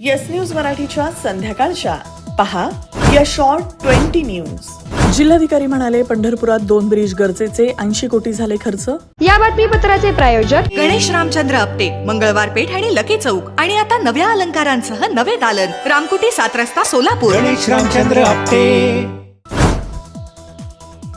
Yes News मराठीच्या संध्याकाळच्या. पहा या शॉर्ट ट्वेंटी न्यूज जिल्हाधिकारी म्हणाले पंढरपुरात दोन ब्रिज गरजेचे ऐंशी कोटी झाले खर्च? या बातमीपत्राचे प्रायोजक गणेश रामचंद्र आपटे मंगळवार पेठ आणि लकी चौक. आणि आता नव्या अलंकारांसह नवे दालन. रामकुटी सात रस्ता सोलापूर. गणेश रामचंद्र आपटे.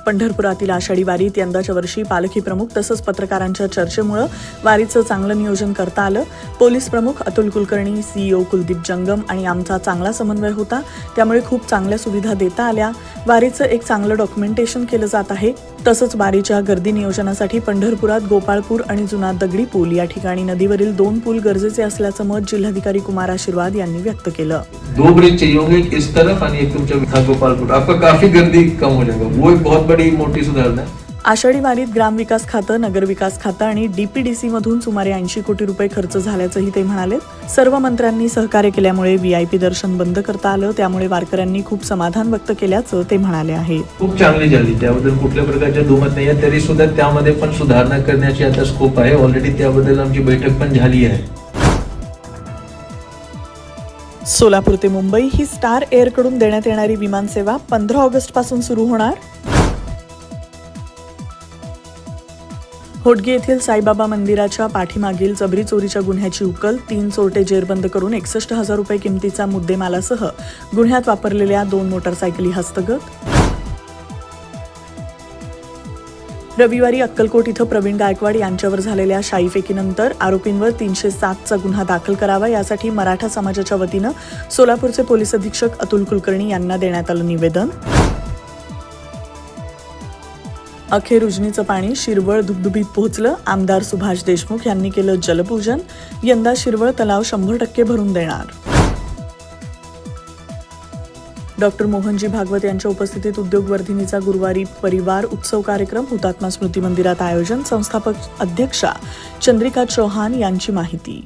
पंढरपुरातील आषाढी वारीत यंदाच्या वर्षी पालखी प्रमुख तसंच पत्रकारांच्या चर्चेमुळं वारीचं चांगलं नियोजन करता आलं. पोलीस प्रमुख अतुल कुलकर्णी सीईओ कुलदीप जंगम आणि आमचा चांगला समन्वय होता. त्यामुळे खूप चांगल्या सुविधा देता आल्या. वारीचं एक चांगलं डॉक्युमेंटेशन केलं जात आहे. तसंच वारीच्या गर्दी नियोजनासाठी पंढरपुरात गोपाळपूर आणि जुना दगडी पूल या ठिकाणी नदीवरील दोन पूल गरजेचे असल्याचं मत जिल्हाधिकारी कुमार आशीर्वाद यांनी व्यक्त केलं. दो ब्रिज चाहिए होंगे एक इस तरफ आणि एक तुमच्या विधा गोपालपुर आपका काफी गर्दी कम हो जाएगा. वो एक बहुत बड़ी मोठी सुधारणा आषाढी वारीत ग्रामविकास खातं नगर विकास खातं आणि डीपीडीसी मधून सुमारे ऐंशी कोटी रुपये खर्च झाल्याचंही ते म्हणाले. सर्व मंत्र्यांनी सहकार्य केल्यामुळे व्हीआयपी दर्शन बंद करता आलं. त्यामुळे वारकऱ्यांनी खूप समाधान व्यक्त केल्याचं ते म्हणाले आहे. खूप चांगली झाली. त्याबद्दल कुठल्या प्रकारचे दुमत नाही तरी सुद्धा त्यामध्ये पण सुधारणा करण्याची आता स्कोप आहे. ऑलरेडी त्याबद्दल आमची बैठक पण झाली आहे. सोलापूर ते मुंबई ही स्टार एअरकडून देण्यात येणारी विमानसेवा पंधरा ऑगस्टपासून सुरू होणार. होडगी येथील साईबाबा मंदिराच्या पाठीमागील जबरी चोरीच्या गुन्ह्याची उकल तीन चोरटे जेरबंद करून एकसष्ट हजार रुपये किमतीचा मुद्देमालासह गुन्ह्यात वापरलेल्या दोन मोटारसायकली हस्तगत. रविवारी अक्कलकोट इथं प्रवीण गायकवाड यांच्यावर झालेल्या शाईफेकीनंतर आरोपींवर तीनशे सातचा गुन्हा दाखल करावा यासाठी मराठा समाजाच्या वतीनं सोलापूरचे पोलीस अधीक्षक अतुल कुलकर्णी यांना देण्यात आलं निवेदन. अखेर उजनीचं पाणी शिरवळ धुबधुबीत पोहोचलं. आमदार सुभाष देशमुख यांनी केलं जलपूजन. यंदा शिरवळ तलाव शंभर टक्के भरून देणार. डॉक्टर मोहनजी भागवत यांच्या उपस्थितीत उद्योगवर्धिनीचा गुरुवारी परिवार उत्सव कार्यक्रम हुतात्मा स्मृती मंदिरात आयोजन. संस्थापक अध्यक्षा चंद्रिका चौहान यांची माहिती.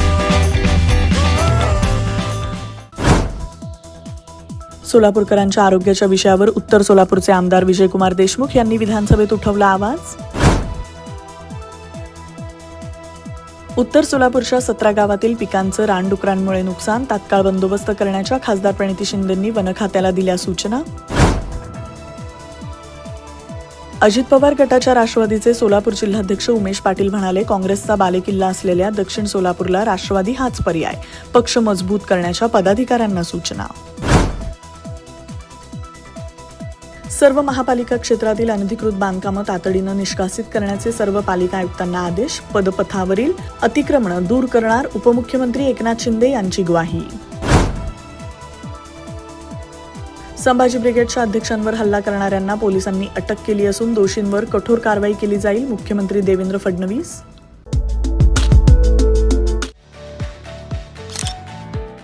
सोलापूरकरांच्या आरोग्याच्या विषयावर उत्तर सोलापूरचे आमदार विजयकुमार देशमुख यांनी विधानसभेत उठवला आवाज. उत्तर सोलापूरच्या सतरा गावातील पिकांचं रानडुकरांमुळे नुकसान तात्काळ बंदोबस्त करण्याच्या खासदार प्रणिती शिंदेंनी वन खात्याला दिल्या सूचना. अजित पवार गटाच्या राष्ट्रवादीचे सोलापूर जिल्हाध्यक्ष उमेश पाटील म्हणाले काँग्रेसचा बालेकिल्ला असलेल्या दक्षिण सोलापूरला राष्ट्रवादी हाच पर्याय पक्ष मजबूत करण्याच्या पदाधिकाऱ्यांना सूचना. सर्व महापालिका क्षेत्रातील अनधिकृत बांधकामं तातडीनं निष्कासित करण्याचे सर्व पालिका आयुक्तांना आदेश पदपथावरील अतिक्रमणं दूर करणार उपमुख्यमंत्री एकनाथ शिंदे यांची ग्वाही. संभाजी ब्रिगेडच्या अध्यक्षांवर हल्ला करणाऱ्यांना पोलिसांनी अटक केली असून दोषींवर कठोर कारवाई केली जाईल मुख्यमंत्री Devendra Fadnavis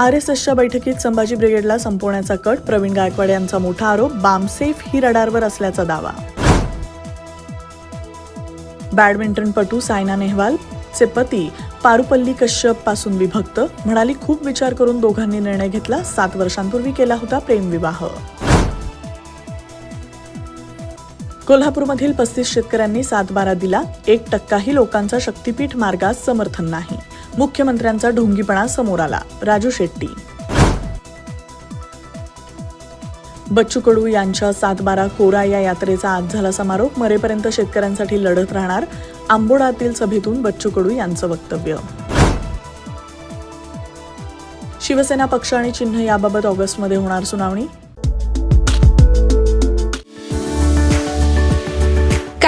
आर एस एसच्या बैठकीत संभाजी ब्रिगेडला संपवण्याचा कट प्रवीण गायकवाड यांचा मोठा आरोप बामसेफ ही रडारवर असल्याचा दावा. बॅडमिंटनपटू सायना नेहवाल चे पती पारुपल्ली कश्यपपासून विभक्त म्हणाली खूप विचार करून दोघांनी निर्णय घेतला सात वर्षांपूर्वी केला होता प्रेमविवाह कोल्हापूरमधील पस्तीस शेतकऱ्यांनी सातबारा दिला एक टक्काही लोकांचा शक्तीपीठ मार्गास समर्थन नाही. मुख्यमंत्र्यांचा ढोंगीपणा समोर आला. राजू शेट्टी. बच्चू कडू यांच्या सातबारा कोरा या यात्रेचा आज झाला समारोप. मरेपर्यंत शेतकऱ्यांसाठी लढत राहणार आंबोडातील सभेतून बच्चू कडू यांचं वक्तव्य. शिवसेना पक्ष आणि चिन्ह याबाबत ऑगस्टमध्ये होणार सुनावणी.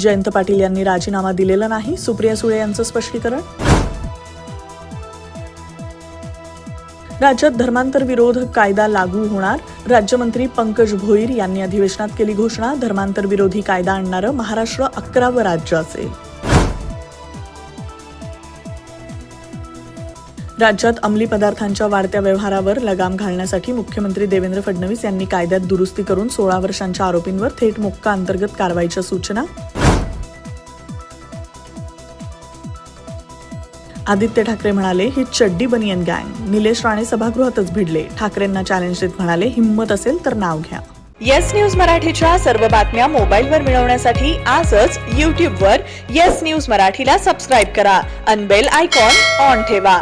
जयंत पाटील यांनी राजीनामा दिलेला नाही. सुप्रिया सुळे यांचं स्पष्टीकरण? राज्यात धर्मांतर विरोध कायदा लागू होणार. राज्यमंत्री पंकज भोईर यांनी अधिवेशनात केली घोषणा. धर्मांतर विरोधी कायदा आणणारं महाराष्ट्र अकरावं राज्य असेल. राज्यात अंमली पदार्थांच्या वाढत्या व्यवहारावर लगाम घालण्यासाठी मुख्यमंत्री देवेंद्र फडणवीस यांनी कायद्यात दुरुस्ती करून सोळा वर्षांच्या आरोपींवर थेट मोक्का अंतर्गत कारवाईच्या सूचना. आदित्य ठाकरे म्हणाले ही चड्डी बनियन गँग निलेश राणे सभागृहातच भिडले. ठाकरेंना चॅलेंज देत म्हणाले हिंमत असेल तर नाव घ्या. येस न्यूज मराठीच्या सर्व बातम्या मोबाईलवर मिळवण्यासाठी आजच यूट्यूबवर येस न्यूज मराठीला सबस्क्राईब करा. अनबेल आयकॉन ऑन ठेवा.